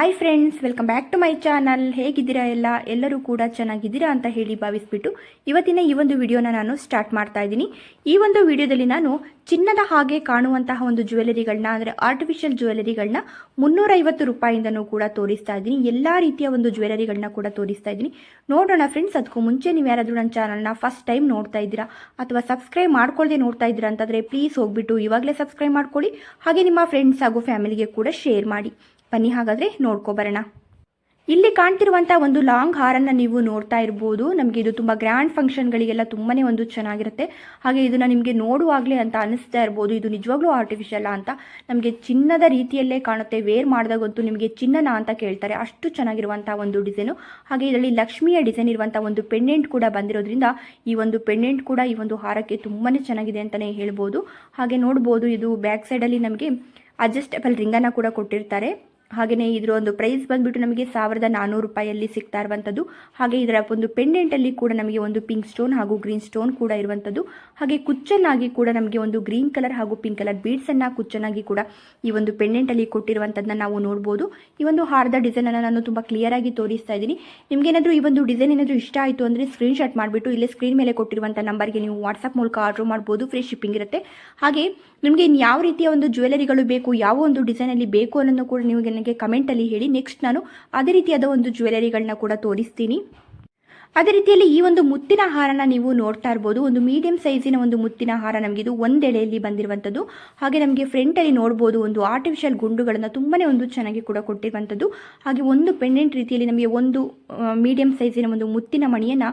Hi friends welcome back to my channel ಹೇಗಿದ್ದೀರಾ ಎಲ್ಲ? ಎಲ್ಲರೂ ಕೂಡ ಚೆನ್ನಾಗಿದ್ದೀರಾ ಅಂತ ಹೇಳಿ ಭಾವಿಸ್ಬಿಟ್ಟು ಇವತ್ತಿನ ಈ ಒಂದು ವಿಡಿಯೋನ ನಾನು ಸ್ಟಾರ್ಟ್ ಮಾಡ್ತಾ ಇದ್ದೀನಿ. ಈ ಒಂದು ವಿಡಿಯೋದಲ್ಲಿ ನಾನು ಚಿನ್ನದ ಹಾಗೆ ಕಾಣುವಂತಹ ಒಂದು ಜ್ಯುವೆಲರಿಗಳನ್ನ ಅಂದರೆ ಆರ್ಟಿಫಿಷಿಯಲ್ ಜ್ಯುವೆಲರಿಗಳನ್ನ ಮುನ್ನೂರೈವತ್ತು ರೂಪಾಯಿಂದನೂ ಕೂಡ ತೋರಿಸ್ತಾ ಇದ್ದೀನಿ. ಎಲ್ಲ ರೀತಿಯ ಒಂದು ಜ್ಯುವೆಲರಿಗಳನ್ನ ಕೂಡ ತೋರಿಸ್ತಾ ಇದ್ದೀನಿ. ನೋಡೋಣ ಫ್ರೆಂಡ್ಸ್ ಅದಕ್ಕೂ ಮುಂಚೆ ನೀವು ಯಾರಾದರೂ ನನ್ನ ಚಾನಲ್ನ ಫಸ್ಟ್ ಟೈಮ್ ನೋಡ್ತಾ ಇದ್ದೀರಾ ಅಥವಾ ಸಬ್ಸ್ಕ್ರೈಬ್ ಮಾಡ್ಕೊಳ್ಳದೆ ನೋಡ್ತಾ ಇದ್ದೀರಾ ಅಂತಂದರೆ ಪ್ಲೀಸ್ ಹೋಗ್ಬಿಟ್ಟು ಇವಾಗಲೇ ಸಬ್ಸ್ಕ್ರೈಬ್ ಮಾಡ್ಕೊಳ್ಳಿ. ಹಾಗೆ ನಿಮ್ಮ ಫ್ರೆಂಡ್ಸ್ ಹಾಗೂ ಫ್ಯಾಮಿಲಿಗೆ ಕೂಡ ಶೇರ್ ಮಾಡಿ. ಬನ್ನಿ ಹಾಗಾದರೆ ನೋಡ್ಕೊಬರೋಣ ಇಲ್ಲಿ ಕಾಣ್ತಿರುವಂಥ ಒಂದು ಲಾಂಗ್ ಹಾರನ್ನು ನೀವು ನೋಡ್ತಾ ಇರ್ಬೋದು. ನಮಗೆ ಇದು ತುಂಬ ಗ್ರ್ಯಾಂಡ್ ಫಂಕ್ಷನ್ಗಳಿಗೆಲ್ಲ ತುಂಬಾ ಒಂದು ಚೆನ್ನಾಗಿರುತ್ತೆ. ಹಾಗೆ ಇದನ್ನು ನಿಮಗೆ ನೋಡುವಾಗಲೇ ಅಂತ ಅನಿಸ್ತಾ ಇರ್ಬೋದು. ಇದು ನಿಜವಾಗ್ಲೂ ಆರ್ಟಿಫಿಷಿಯಲ್ ಅಂತ. ನಮಗೆ ಚಿನ್ನದ ರೀತಿಯಲ್ಲೇ ಕಾಣುತ್ತೆ. ವೇರ್ ಮಾಡಿದಾಗಂತೂ ನಿಮಗೆ ಚಿನ್ನನ ಅಂತ ಕೇಳ್ತಾರೆ. ಅಷ್ಟು ಚೆನ್ನಾಗಿರುವಂಥ ಒಂದು ಡಿಸೈನು. ಹಾಗೆ ಇದರಲ್ಲಿ ಲಕ್ಷ್ಮಿಯ ಡಿಸೈನ್ ಇರುವಂಥ ಒಂದು ಪೆಂಡೆಂಟ್ ಕೂಡ ಬಂದಿರೋದ್ರಿಂದ ಈ ಒಂದು ಪೆಂಡೆಂಟ್ ಕೂಡ ಈ ಒಂದು ಹಾರಕ್ಕೆ ತುಂಬಾ ಚೆನ್ನಾಗಿದೆ ಅಂತಲೇ ಹೇಳ್ಬೋದು. ಹಾಗೆ ನೋಡ್ಬೋದು, ಇದು ಬ್ಯಾಕ್ ಸೈಡಲ್ಲಿ ನಮಗೆ ಅಡ್ಜಸ್ಟೇಬಲ್ ರಿಂಗನ್ನು ಕೂಡ ಕೊಟ್ಟಿರ್ತಾರೆ. ಹಾಗೆಯೇ ಇದರ ಒಂದು ಪ್ರೈಸ್ ಬಂದ್ಬಿಟ್ಟು ನಮಗೆ ಸಾವಿರದ ನಾನ್ನೂರು ರೂಪಾಯಿಯಲ್ಲಿ ಸಿಗ್ತಾ ಇರುವಂಥದ್ದು. ಹಾಗೆ ಇದರ ಒಂದು ಪೆಂಡೆಂಟಲ್ಲಿ ಕೂಡ ನಮಗೆ ಒಂದು ಪಿಂಕ್ ಸ್ಟೋನ್ ಹಾಗೂ ಗ್ರೀನ್ ಸ್ಟೋನ್ ಕೂಡ ಇರುವಂಥದ್ದು. ಹಾಗೆ ಕುಚ್ಚನ್ನಾಗಿ ಕೂಡ ನಮಗೆ ಒಂದು ಗ್ರೀನ್ ಕಲರ್ ಹಾಗೂ ಪಿಂಕ್ ಕಲರ್ ಬೀಡ್ಸನ್ನು ಕುಚ್ಚನ್ನಾಗಿ ಕೂಡ ಈ ಒಂದು ಪೆಂಡೆಂಟಲ್ಲಿ ಕೊಟ್ಟಿರುವಂಥದ್ದನ್ನ ನಾವು ನೋಡ್ಬೋದು. ಈ ಒಂದು ಹಾರದ ಡಿಸೈನನ್ನು ನಾನು ತುಂಬ ಕ್ಲಿಯರಾಗಿ ತೋರಿಸ್ತಾ ಇದ್ದೀನಿ. ನಿಮಗೇನಾದರೂ ಈ ಒಂದು ಡಿಸೈನ್ ಏನಾದರೂ ಇಷ್ಟ ಆಯಿತು ಅಂದರೆ ಸ್ಕ್ರೀನ್ಶಾಟ್ ಮಾಡಿಬಿಟ್ಟು ಇಲ್ಲೇ ಸ್ಕ್ರೀನ್ ಮೇಲೆ ಕೊಟ್ಟಿರುವಂಥ ನಂಬರ್ಗೆ ನೀವು ವಾಟ್ಸಪ್ ಮೂಲಕ ಆರ್ಡರ್ ಮಾಡ್ಬೋದು. ಫ್ರೀ ಶಿಪ್ಪಿಂಗ್ ಇರುತ್ತೆ. ಹಾಗೆ ನಿಮಗೆ ಯಾವ ರೀತಿಯ ಒಂದು ಜ್ಯುವೆಲರಿಗಳು ಬೇಕು, ಯಾವ ಒಂದು ಡಿಸೈನಲ್ಲಿ ಬೇಕು ಅನ್ನೋದು ಕೂಡ ನೀವು ನನಗೆ ಕಮೆಂಟಲ್ಲಿ ಹೇಳಿ ನೆಕ್ಸ್ಟ್ ನಾನು ಅದೇ ರೀತಿಯಾದ ಒಂದು ಜ್ಯುವೆಲರಿಗಳನ್ನ ಕೂಡ ತೋರಿಸ್ತೀನಿ. ಅದೇ ರೀತಿಯಲ್ಲಿ ಈ ಒಂದು ಮುತ್ತಿನ ಹಾರನ ನೀವು ನೋಡ್ತಾ ಇರ್ಬೋದು. ಒಂದು ಮೀಡಿಯಂ ಸೈಜಿನ ಒಂದು ಮುತ್ತಿನ ಹಾರ ನಮಗೆ ಇದು ಒಂದೆಳೆಯಲ್ಲಿ ಬಂದಿರುವಂಥದ್ದು. ಹಾಗೆ ನಮಗೆ ಫ್ರಂಟಲ್ಲಿ ನೋಡ್ಬೋದು, ಒಂದು ಆರ್ಟಿಫಿಷಿಯಲ್ ಗುಂಡುಗಳನ್ನು ತುಂಬಾ ಒಂದು ಚೆನ್ನಾಗಿ ಕೂಡ ಕೊಟ್ಟಿರುವಂಥದ್ದು. ಹಾಗೆ ಒಂದು ಪೆಂಡೆಂಟ್ ರೀತಿಯಲ್ಲಿ ನಮಗೆ ಒಂದು ಮೀಡಿಯಂ ಸೈಜಿನ ಒಂದು ಮುತ್ತಿನ ಮಣಿಯನ್ನು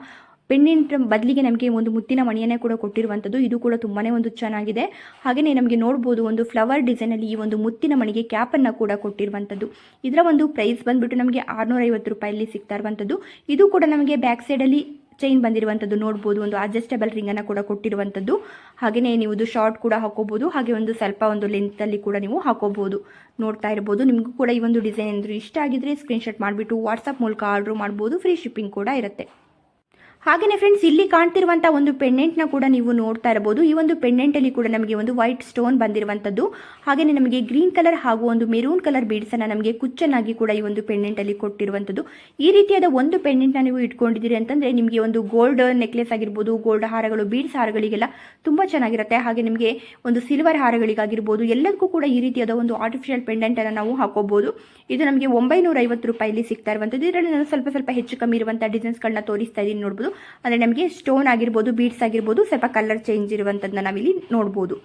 ಪೆಂಡೆಂಟ್ ಬದಲಿಗೆ ನಮಗೆ ಒಂದು ಮುತ್ತಿನ ಮಣಿಯನ್ನೇ ಕೂಡ ಕೊಟ್ಟಿರುವಂಥದ್ದು. ಇದು ಕೂಡ ತುಂಬಾ ಒಂದು ಚೆನ್ನಾಗಿದೆ. ಹಾಗೆಯೇ ನಮಗೆ ನೋಡ್ಬೋದು ಒಂದು ಫ್ಲವರ್ ಡಿಸೈನಲ್ಲಿ ಈ ಒಂದು ಮುತ್ತಿನ ಮಣಿಗೆ ಕ್ಯಾಪನ್ನು ಕೂಡ ಕೊಟ್ಟಿರುವಂಥದ್ದು. ಇದರ ಒಂದು ಪ್ರೈಸ್ ಬಂದುಬಿಟ್ಟು ನಮಗೆ ಆರುನೂರೈವತ್ತು ರೂಪಾಯಲ್ಲಿ ಸಿಗ್ತಾ ಇರುವಂಥದ್ದು. ಇದು ಕೂಡ ನಮಗೆ ಬ್ಯಾಕ್ ಸೈಡಲ್ಲಿ ಚೈನ್ ಬಂದಿರುವಂಥದ್ದು ನೋಡ್ಬೋದು. ಒಂದು ಅಡ್ಜಸ್ಟಬಲ್ ರಿಂಗನ್ನು ಕೂಡ ಕೊಟ್ಟಿರುವಂಥದ್ದು. ಹಾಗೆಯೇ ನೀವು ಇದು ಶಾರ್ಟ್ ಕೂಡ ಹಾಕೋಬೋದು. ಹಾಗೆ ಒಂದು ಸ್ವಲ್ಪ ಒಂದು ಲೆಂತಲ್ಲಿ ಕೂಡ ನೀವು ಹಾಕೋಬೋದು. ನೋಡ್ತಾ ಇರ್ಬೋದು. ನಿಮಗೂ ಕೂಡ ಈ ಒಂದು ಡಿಸೈನ್ ಏನಾದರೂ ಇಷ್ಟ ಆಗಿದ್ರೆ ಸ್ಕ್ರೀನ್ಶಾಟ್ ಮಾಡಿಬಿಟ್ಟು ವಾಟ್ಸಪ್ ಮೂಲಕ ಆರ್ಡ್ರ್ ಮಾಡ್ಬೋದು. ಫ್ರೀ ಶಿಪ್ಪಿಂಗ್ ಕೂಡ ಇರುತ್ತೆ. ಹಾಗೆಯೇ ಫ್ರೆಂಡ್ಸ್ ಇಲ್ಲಿ ಕಾಣ್ತಿರುವಂಥ ಒಂದು ಪೆಂಡೆಂಟ್ನ ಕೂಡ ನೀವು ನೋಡ್ತಾ ಇರಬಹುದು. ಈ ಒಂದು ಪೆಂಡೆಂಟಲ್ಲಿ ಕೂಡ ನಮಗೆ ಒಂದು ವೈಟ್ ಸ್ಟೋನ್ ಬಂದಿರುವಂಥದ್ದು ಹಾಗೆಯೇ ನಮಗೆ ಗ್ರೀನ್ ಕಲರ್ ಹಾಗೂ ಒಂದು ಮೆರೂನ್ ಕಲರ್ ಬೀಡ್ಸನ್ನು ನಮಗೆ ಕುಚ್ಚನಾಗಿ ಕೂಡ ಈ ಒಂದು ಪೆಂಡೆಂಟಲ್ಲಿ ಕೊಟ್ಟಿರುವಂಥದ್ದು ಈ ರೀತಿಯಾದ ಒಂದು ಪೆಂಡೆಂಟ್ನ ನೀವು ಇಟ್ಕೊಂಡಿದ್ದೀರಿ ಅಂತಂದರೆ ನಿಮಗೆ ಒಂದು ಗೋಲ್ಡ್ ನೆಕ್ಲೆಸ್ ಆಗಿರ್ಬೋದು ಗೋಲ್ಡ್ ಹಾರಗಳು ಬೀಡ್ಸ್ ಹಾರಗಳಿಗೆಲ್ಲ ತುಂಬ ಚೆನ್ನಾಗಿರುತ್ತೆ. ಹಾಗೆ ನಿಮಗೆ ಒಂದು ಸಿಲ್ವರ್ ಹಾರಗಳಿಗಾಗಿರ್ಬೋದು, ಎಲ್ಲದಕ್ಕೂ ಕೂಡ ಈ ರೀತಿಯಾದ ಒಂದು ಆರ್ಟಿಫಿಷಿಯಲ್ ಪೆಂಡೆಂಟನ್ನು ನಾವು ಹಾಕೋಬಹುದು. ಇದು ನಮಗೆ ಒಂಬೈನೂರ ಐವತ್ತು ರೂಪಾಯಲ್ಲಿ ಸಿಗ್ತಾ ಇರುವಂಥದ್ದು ಇದರಲ್ಲಿ ನಾನು ಸ್ವಲ್ಪ ಸ್ವಲ್ಪ ಹೆಚ್ಚು ಕಮ್ಮಿ ಇರುವಂಥ ಡಿಸೈನ್ಸ್ಗಳನ್ನ ತೋರಿಸ್ತಾ ಇದ್ದೀನಿ ನೋಡ್ಬೋದು. ಅಂದರೆ ನಮಗೆ ಸ್ಟೋನ್ ಆಗಿರ್ಬೋದು ಬೀಡ್ಸ್ ಆಗಿರ್ಬೋದು, ಸ್ವಲ್ಪ ಕಲರ್ ಚೇಂಜ್ ಇರುವಂಥದ್ದನ್ನ ನಾವಿಲ್ಲಿ ನೋಡ್ಬೋದು.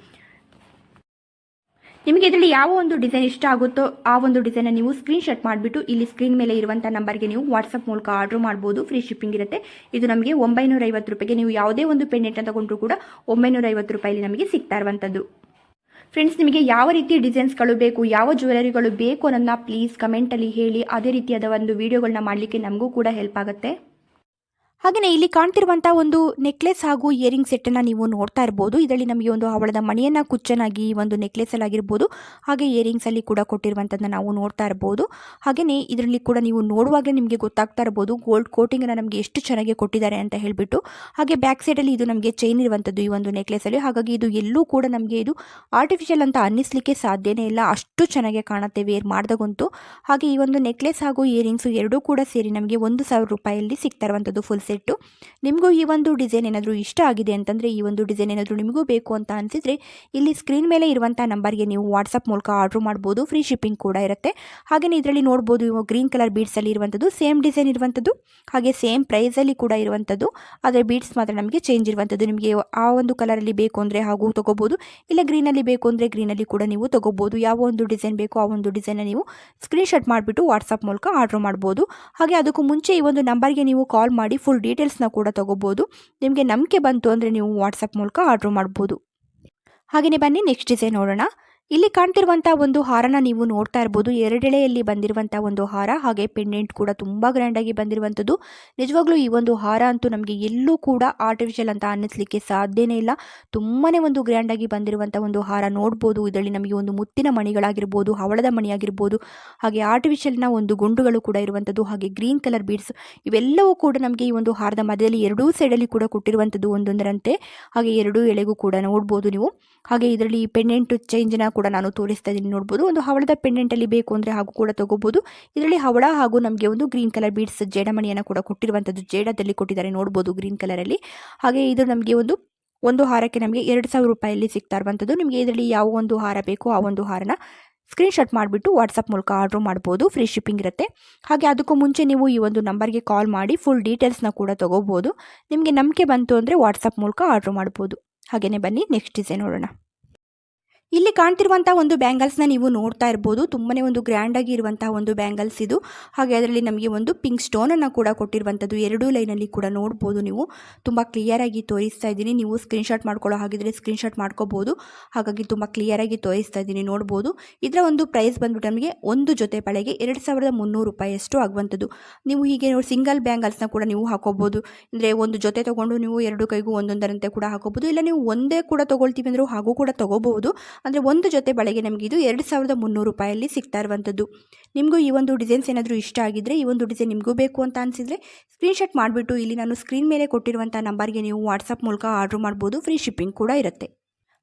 ನಿಮಗೆ ಇದರಲ್ಲಿ ಯಾವ ಒಂದು ಡಿಸೈನ್ ಇಷ್ಟ ಆಗುತ್ತೋ ಆ ಒಂದು ಡಿಸೈನ್ ನೀವು ಸ್ಕ್ರೀನ್ ಶಾಟ್ ಮಾಡಿಬಿಟ್ಟು ಇಲ್ಲಿ ಸ್ಕ್ರೀನ್ ಮೇಲೆ ಇರುವಂಥ ನಂಬರ್ಗೆ ನೀವು ವಾಟ್ಸಪ್ ಮೂಲಕ ಆರ್ಡರ್ ಮಾಡ್ಬೋದು ಫ್ರೀ ಶಿಪ್ಪಿಂಗ್ ಇರುತ್ತೆ. ಇದು ನಮಗೆ ಒಂಬೈನೂರ ಐವತ್ತು ರೂಪಾಯಿಗೆ ನೀವು ಯಾವುದೇ ಒಂದು ಪೆಂಡೆಂಟ್ ತಗೊಂಡ್ರು ಕೂಡ ಒಂಬೈನೂರ ಐವತ್ತು ರೂಪಾಯಿಲಿ ನಮಗೆ ಸಿಗ್ತಾ ಇರುವಂಥದ್ದು ಫ್ರೆಂಡ್ಸ್ ನಿಮಗೆ ಯಾವ ರೀತಿ ಡಿಸೈನ್ಸ್ಗಳು ಬೇಕು, ಯಾವ ಜ್ಯುವೆಲರಿಗಳು ಬೇಕು ಅನ್ನೋದನ್ನ ಪ್ಲೀಸ್ ಕಮೆಂಟಲ್ಲಿ ಹೇಳಿ. ಅದೇ ರೀತಿಯಾದ ಒಂದು ವಿಡಿಯೋಗಳನ್ನ ಮಾಡಲಿಕ್ಕೆ ನಮಗೂ ಕೂಡ ಹೆಲ್ಪ್ ಆಗುತ್ತೆ. ಹಾಗೆಯೇ ಇಲ್ಲಿ ಕಾಣ್ತಿರುವಂತಹ ಒಂದು ನೆಕ್ಲೆಸ್ ಹಾಗೂ ಇಯರಿಂಗ್ ಅನ್ನ ನೀವು ನೋಡ್ತಾ ಇರಬಹುದು ಇದರಲ್ಲಿ ನಮಗೆ ಒಂದು ಅವಳದ ಮಣಿಯನ್ನ ಕುಚ್ಚನಾಗಿ ಒಂದು ನೆಕ್ಲೆಸಲ್ಲಿ ಆಗಿರ್ಬೋದು. ಹಾಗೆ ಇಯರಿಂಗ್ಸ್ ಅಲ್ಲಿ ಕೂಡ ಕೊಟ್ಟಿರುವಂಥದ್ದನ್ನ ನಾವು ನೋಡ್ತಾ ಇರಬಹುದು ಹಾಗೆಯೇ ಇದರಲ್ಲಿ ಕೂಡ ನೀವು ನೋಡುವಾಗಲೇ ನಿಮಗೆ ಗೊತ್ತಾಗ್ತಾ ಇರಬಹುದು ಗೋಲ್ಡ್ ಕೋಟಿಂಗ್ ಕೋಟಿಂಗನ್ನು ನಮಗೆ ಎಷ್ಟು ಚೆನ್ನಾಗಿ ಕೊಟ್ಟಿದ್ದಾರೆ ಅಂತ ಹೇಳಿಬಿಟ್ಟು. ಹಾಗೆ ಬ್ಯಾಕ್ ಸೈಡ್ ಅಲ್ಲಿ ಇದು ನಮಗೆ ಚೈನ್ ಇರುವಂತದ್ದು ಈ ಒಂದು ನೆಕ್ಲೆಸಲ್ಲಿ ಹಾಗಾಗಿ ಇದು ಎಲ್ಲೂ ಕೂಡ ನಮಗೆ ಇದು ಆರ್ಟಿಫಿಷಿಯಲ್ ಅಂತ ಅನ್ನಿಸ್ಲಿಕ್ಕೆ ಸಾಧ್ಯನೇ ಇಲ್ಲ. ಅಷ್ಟು ಚೆನ್ನಾಗಿ ಕಾಣುತ್ತೆ ವೇರ್ ಮಾಡಿದಾಗಂತೂ ಹಾಗೆ ಈ ಒಂದು ನೆಕ್ಲೆಸ್ ಹಾಗೂ ಇಯರಿಂಗ್ಸ್ ಎರಡೂ ಕೂಡ ಸೇರಿ ನಮಗೆ ಒಂದು ಸಾವಿರ ರೂಪಾಯಲ್ಲಿ ಸಿಗ್ತಾ ಇರುವಂಥದ್ದು ಫುಲ್ ಸೆಟ್ಟು. ನಿಮಗೂ ಈ ಒಂದು ಡಿಸೈನ್ ಏನಾದರೂ ಇಷ್ಟ ಆಗಿದೆ ಅಂತಂದರೆ ಈ ಒಂದು ಡಿಸೈನ್ ಏನಾದರೂ ನಿಮಗೂ ಬೇಕು ಅಂತ ಅನಿಸಿದರೆ ಇಲ್ಲಿ ಸ್ಕ್ರೀನ್ ಮೇಲೆ ಇರುವಂಥ ನಂಬರ್ಗೆ ನೀವು ವಾಟ್ಸಪ್ ಮೂಲಕ ಆರ್ಡ್ರ್ ಮಾಡ್ಬೋದು. ಫ್ರೀ ಶಿಪ್ಪಿಂಗ್ ಕೂಡ ಇರುತ್ತೆ. ಹಾಗೆಯೇ ಇದರಲ್ಲಿ ನೋಡ್ಬೋದು ಇವಾಗ ಗ್ರೀನ್ ಕಲರ್ ಬೀಡ್ಸಲ್ಲಿ ಇರುವಂಥದ್ದು ಸೇಮ್ ಡಿಸೈನ್ ಇರುವಂಥದ್ದು ಹಾಗೆ ಸೇಮ್ ಪ್ರೈಸಲ್ಲಿ ಕೂಡ ಇರುವಂಥದ್ದು ಆದರೆ ಬೀಡ್ಸ್ ಮಾತ್ರ ನಮಗೆ ಚೇಂಜ್ ಇರುವಂಥದ್ದು ನಿಮಗೆ ಆ ಒಂದು ಕಲರಲ್ಲಿ ಬೇಕು ಅಂದರೆ ಹಾಗೂ ತೊಗೋಬೋದು. ಇಲ್ಲ ಗ್ರೀನಲ್ಲಿ ಬೇಕು ಅಂದರೆ ಗ್ರೀನಲ್ಲಿ ಕೂಡ ನೀವು ತೊಗೋಬೋದು. ಯಾವ ಒಂದು ಡಿಸೈನ್ ಬೇಕು ಆ ಒಂದು ಡಿಸೈನ್ನ ನೀವು ಸ್ಕ್ರೀನ್ಶಾಟ್ ಮಾಡಿಬಿಟ್ಟು ವಾಟ್ಸಪ್ ಮೂಲಕ ಆರ್ಡ್ರ್ ಮಾಡ್ಬೋದು. ಹಾಗೆ ಅದಕ್ಕೂ ಮುಂಚೆ ಈ ಒಂದು ನಂಬರ್ಗೆ ನೀವು ಕಾಲ್ ಮಾಡಿ ಫುಲ್ ಡೀಟೇಲ್ಸ್ನ ಕೂಡ ತೊಗೋಬೋದು. ನಿಮಗೆ ನಂಬಿಕೆ ಬಂತು ಅಂದರೆ ನೀವು ವಾಟ್ಸಪ್ ಮೂಲಕ ಆರ್ಡ್ರ್ ಮಾಡ್ಬೋದು. ಹಾಗೆಯೇ ಬನ್ನಿ ನೆಕ್ಸ್ಟ್ ಡಿಸೈನ್ ನೋಡೋಣ. ಇಲ್ಲಿ ಕಾಣ್ತಿರುವಂತಹ ಒಂದು ಹಾರನ ನೀವು ನೋಡ್ತಾ ಇರಬಹುದು ಎರಡೆಳೆಯಲ್ಲಿ ಬಂದಿರುವಂತಹ ಒಂದು ಹಾರ, ಹಾಗೆ ಪೆಂಡೆಂಟ್ ಕೂಡ ತುಂಬಾ ಗ್ರ್ಯಾಂಡ್ ಆಗಿ ಬಂದಿರುವಂಥದ್ದು. ನಿಜವಾಗ್ಲೂ ಈ ಒಂದು ಹಾರ ಅಂತೂ ನಮಗೆ ಎಲ್ಲೂ ಕೂಡ ಆರ್ಟಿಫಿಷಿಯಲ್ ಅಂತ ಅನ್ನಿಸ್ಲಿಕ್ಕೆ ಸಾಧ್ಯನೇ ಇಲ್ಲ. ತುಂಬಾನೇ ಒಂದು ಗ್ರ್ಯಾಂಡಾಗಿ ಬಂದಿರುವಂತಹ ಒಂದು ಹಾರ ನೋಡ್ಬೋದು. ಇದರಲ್ಲಿ ನಮಗೆ ಒಂದು ಮುತ್ತಿನ ಮಣಿಗಳಾಗಿರ್ಬೋದು, ಹವಳದ ಮಣಿ ಆಗಿರ್ಬೋದು ಹಾಗೆ ಆರ್ಟಿಫಿಷಿಯಲ್ನ ಒಂದು ಗುಂಡುಗಳು ಕೂಡ ಇರುವಂಥದ್ದು, ಹಾಗೆ ಗ್ರೀನ್ ಕಲರ್ ಬೀಡ್ಸ್ ಇವೆಲ್ಲವೂ ಕೂಡ ನಮಗೆ ಈ ಒಂದು ಹಾರದ ಮಧ್ಯದಲ್ಲಿ ಎರಡೂ ಸೈಡಲ್ಲಿ ಕೂಡ ಕೊಟ್ಟಿರುವಂಥದ್ದು ಒಂದೊಂದರಂತೆ. ಹಾಗೆ ಎರಡೂ ಎಳೆಗೂ ಕೂಡ ನೋಡ್ಬೋದು ನೀವು. ಹಾಗೆ ಇದರಲ್ಲಿ ಪೆಂಡೆಂಟ್ ಚೇಂಜ್ನ ಕೂಡ ನಾನು ತೋರಿಸ್ತಾ ಇದ್ದೀನಿ ನೋಡ್ಬೋದು. ಒಂದು ಹವಳದ ಪೆಂಡೆಂಟಲ್ಲಿ ಬೇಕು ಅಂದರೆ ಹಾಗೂ ಕೂಡ ತಗೋಬೋದು. ಇದರಲ್ಲಿ ಹವಳ ಹಾಗೂ ನಮಗೆ ಒಂದು ಗ್ರೀನ್ ಕಲರ್ ಬೀಡ್ಸ್ ಜೇಡಮಣಿಯನ್ನು ಕೂಡ ಕೊಟ್ಟಿರುವಂಥದ್ದು ಜೇಡದಲ್ಲಿ ಕೊಟ್ಟಿದ್ದಾರೆ ನೋಡ್ಬೋದು ಗ್ರೀನ್ ಕಲರಲ್ಲಿ ಹಾಗೆ ಇದು ನಮಗೆ ಒಂದು ಒಂದು ಹಾರಕ್ಕೆ ನಮಗೆ ಎರಡು ಸಾವಿರ ರೂಪಾಯಲ್ಲಿ ಸಿಗ್ತಾ ಇರುವಂಥದ್ದು. ನಿಮಗೆ ಇದರಲ್ಲಿ ಯಾವ ಒಂದು ಹಾರ ಬೇಕೋ ಆ ಒಂದು ಹಾರನ ಸ್ಕ್ರೀನ್ಶಾಟ್ ಮಾಡಿಬಿಟ್ಟು ವಾಟ್ಸಪ್ ಮೂಲಕ ಆರ್ಡ್ರ್ ಮಾಡ್ಬೋದು. ಫ್ರೀ ಶಿಪ್ಪಿಂಗ್ ಇರುತ್ತೆ. ಹಾಗೆ ಅದಕ್ಕೂ ಮುಂಚೆ ನೀವು ಈ ಒಂದು ನಂಬರ್ಗೆ ಕಾಲ್ ಮಾಡಿ ಫುಲ್ ಡೀಟೇಲ್ಸ್ನ ಕೂಡ ತೊಗೋಬೋದು. ನಿಮಗೆ ನಂಬಿಕೆ ಬಂತು ಅಂದರೆ ವಾಟ್ಸಪ್ ಮೂಲಕ ಆರ್ಡ್ರ್ ಮಾಡ್ಬೋದು. ಹಾಗೆಯೇ ಬನ್ನಿ ನೆಕ್ಸ್ಟ್ ಡಿಸೈನ್ ನೋಡೋಣ. ಇಲ್ಲಿ ಕಾಣ್ತಿರುವಂತಹ ಒಂದು ಬ್ಯಾಂಗಲ್ಸ್ನ ನೀವು ನೋಡ್ತಾ ಇರ್ಬೋದು. ತುಂಬಾನೇ ಒಂದು ಗ್ರ್ಯಾಂಡ್ ಆಗಿ ಇರುವಂತಹ ಒಂದು ಬ್ಯಾಂಗಲ್ಸ್ ಇದು. ಹಾಗೆ ಅದರಲ್ಲಿ ನಮಗೆ ಒಂದು ಪಿಂಕ್ ಸ್ಟೋನ್ ಅನ್ನು ಕೂಡ ಕೊಟ್ಟಿರುವಂಥದ್ದು ಎರಡೂ ಲೈನಲ್ಲಿ ಕೂಡ ನೋಡ್ಬೋದು ನೀವು. ತುಂಬ ಕ್ಲಿಯರಾಗಿ ತೋರಿಸ್ತಾ ಇದ್ದೀನಿ. ನೀವು ಸ್ಕ್ರೀನ್ ಶಾಟ್ ಮಾಡ್ಕೊಳ್ಳೋ ಹಾಗಿದ್ರೆ ಸ್ಕ್ರೀನ್ ಶಾಟ್ ಮಾಡ್ಕೋಬಹುದು ಹಾಗಾಗಿ ತುಂಬ ಕ್ಲಿಯರಾಗಿ ತೋರಿಸ್ತಾ ಇದ್ದೀನಿ ನೋಡ್ಬೋದು. ಇದರ ಒಂದು ಪ್ರೈಸ್ ಬಂದ್ಬಿಟ್ಟು ನಮಗೆ ಒಂದು ಜೊತೆ ಪಳೆಗೆ ಎರಡು ಸಾವಿರದ ಮುನ್ನೂರು ರೂಪಾಯಿಯಷ್ಟು ಆಗುವಂಥದ್ದು. ನೀವು ಹೀಗೆ ನೋಡಿ ಸಿಂಗಲ್ ಬ್ಯಾಂಗಲ್ಸ್ನ ಕೂಡ ನೀವು ಹಾಕೋಬಹುದು ಅಂದರೆ ಒಂದು ಜೊತೆ ತೊಗೊಂಡು ನೀವು ಎರಡು ಕೈಗೂ ಒಂದೊಂದರಂತೆ ಕೂಡ ಹಾಕೋಬಹುದು ಇಲ್ಲ ನೀವು ಒಂದೇ ಕೂಡ ತೊಗೊಳ್ತೀವಿ ಅಂದರೂ ಹಾಗೂ ಕೂಡ ತೊಗೋಬಹುದು. ಅಂದರೆ ಒಂದು ಜೊತೆ ಬಳೆಗೆ ನಮಗೆ ಇದು ಎರಡು ಸಾವಿರದ ಮುನ್ನೂರು ರೂಪಾಯಲ್ಲಿ ಸಿಗ್ತಾ ಇರುವಂಥದ್ದು. ನಿಮಗೂ ಈ ಒಂದು ಡಿಸೈನ್ಸ್ ಏನಾದರೂ ಇಷ್ಟ ಆಗಿದ್ದರೆ ಈ ಒಂದು ಡಿಸೈನ್ ನಿಮಗೂ ಬೇಕು ಅಂತ ಅನಿಸಿದರೆ, ಸ್ಕ್ರೀನ್ಶಾಟ್ ಮಾಡಿಬಿಟ್ಟು ಇಲ್ಲಿ ನಾನು ಸ್ಕ್ರೀನ್ ಮೇಲೆ ಕೊಟ್ಟಿರುವಂಥ ನಂಬರ್ಗೆ ನೀವು ವಾಟ್ಸಪ್ ಮೂಲಕ ಆರ್ಡ್ರ್ ಮಾಡ್ಬೋದು, ಫ್ರೀ ಶಿಪ್ಪಿಂಗ್ ಕೂಡ ಇರುತ್ತೆ.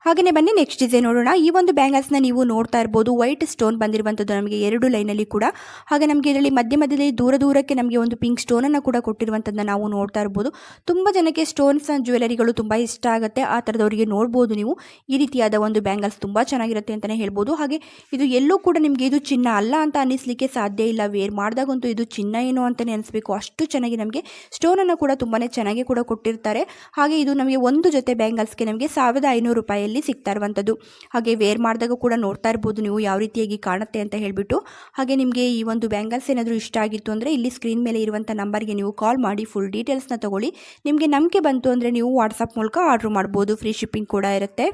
ಹಾಗೆಯೇ ಬನ್ನಿ ನೆಕ್ಸ್ಟ್ ಡಿಸೈನ್ ನೋಡೋಣ. ಈ ಒಂದು ಬ್ಯಾಂಗಲ್ಸ್ನ ನೀವು ನೋಡ್ತಾ ಇರ್ಬೋದು. ವೈಟ್ ಸ್ಟೋನ್ ಬಂದಿರುವಂಥದ್ದು ನಮಗೆ ಎರಡು ಲೈನಲ್ಲಿ ಕೂಡ. ಹಾಗೆ ನಮಗೆ ಇದರಲ್ಲಿ ಮಧ್ಯ ಮಧ್ಯದಲ್ಲಿ ದೂರ ದೂರಕ್ಕೆ ನಮಗೆ ಒಂದು ಪಿಂಕ್ ಸ್ಟೋನನ್ನು ಕೂಡ ಕೊಟ್ಟಿರುವಂಥದ್ದನ್ನ ನಾವು ನೋಡ್ತಾ ಇರ್ಬೋದು. ತುಂಬ ಜನಕ್ಕೆ ಸ್ಟೋನ್ಸ್ ಜ್ಯುವೆಲರಿಗಳು ತುಂಬ ಇಷ್ಟ ಆಗುತ್ತೆ. ಆ ಥರದವರಿಗೆ ನೋಡ್ಬೋದು ನೀವು. ಈ ರೀತಿಯಾದ ಒಂದು ಬ್ಯಾಂಗಲ್ಸ್ ತುಂಬ ಚೆನ್ನಾಗಿರುತ್ತೆ ಅಂತಲೇ ಹೇಳ್ಬೋದು. ಹಾಗೆ ಇದು ಎಲ್ಲೂ ಕೂಡ ನಿಮಗೆ ಇದು ಚಿನ್ನ ಅಲ್ಲ ಅಂತ ಅನ್ನಿಸ್ಲಿಕ್ಕೆ ಸಾಧ್ಯ ಇಲ್ಲ. ವೇರ್ ಮಾಡಿದಾಗಂತೂ ಇದು ಚಿನ್ನ ಏನು ಅಂತಲೇ ಅನಿಸ್ಬೇಕು. ಅಷ್ಟು ಚೆನ್ನಾಗಿ ನಮಗೆ ಸ್ಟೋನನ್ನು ಕೂಡ ತುಂಬಾ ಚೆನ್ನಾಗಿ ಕೂಡ ಕೊಟ್ಟಿರ್ತಾರೆ. ಹಾಗೆ ಇದು ನಮಗೆ ಒಂದು ಜೊತೆ ಬ್ಯಾಂಗಲ್ಸ್ಗೆ ನಮಗೆ ಸಾವಿರದ ಐನೂರು ರೂಪಾಯಿಯಲ್ಲಿ ಸಿಗ್ತಾ ಇರುವಂಥದ್ದು. ಹಾಗೆ ವೇರ್ ಮಾಡಿದಾಗ ಕೂಡ ನೋಡ್ತಾ ಇರ್ಬೋದು ನೀವು ಯಾವ ರೀತಿಯಾಗಿ ಕಾಣುತ್ತೆ ಅಂತ ಹೇಳಿಬಿಟ್ಟು. ಹಾಗೆ ನಿಮಗೆ ಈ ಒಂದು ಬ್ಯಾಂಗಲ್ಸ್ ಏನಾದರೂ ಇಷ್ಟ ಆಗಿತ್ತು ಅಂದರೆ ಇಲ್ಲಿ ಸ್ಕ್ರೀನ್ ಮೇಲೆ ಇರುವಂಥ ನಂಬರ್ಗೆ ನೀವು ಕಾಲ್ ಮಾಡಿ ಫುಲ್ ಡೀಟೇಲ್ಸ್ನ ತೊಗೊಳ್ಳಿ. ನಿಮಗೆ ನಂಬಿಕೆ ಬಂತು ಅಂದರೆ ನೀವು ವಾಟ್ಸಪ್ ಮೂಲಕ ಆರ್ಡ್ರ್ ಮಾಡ್ಬೋದು. ಫ್ರೀ ಶಿಪ್ಪಿಂಗ್ ಕೂಡ ಇರುತ್ತೆ.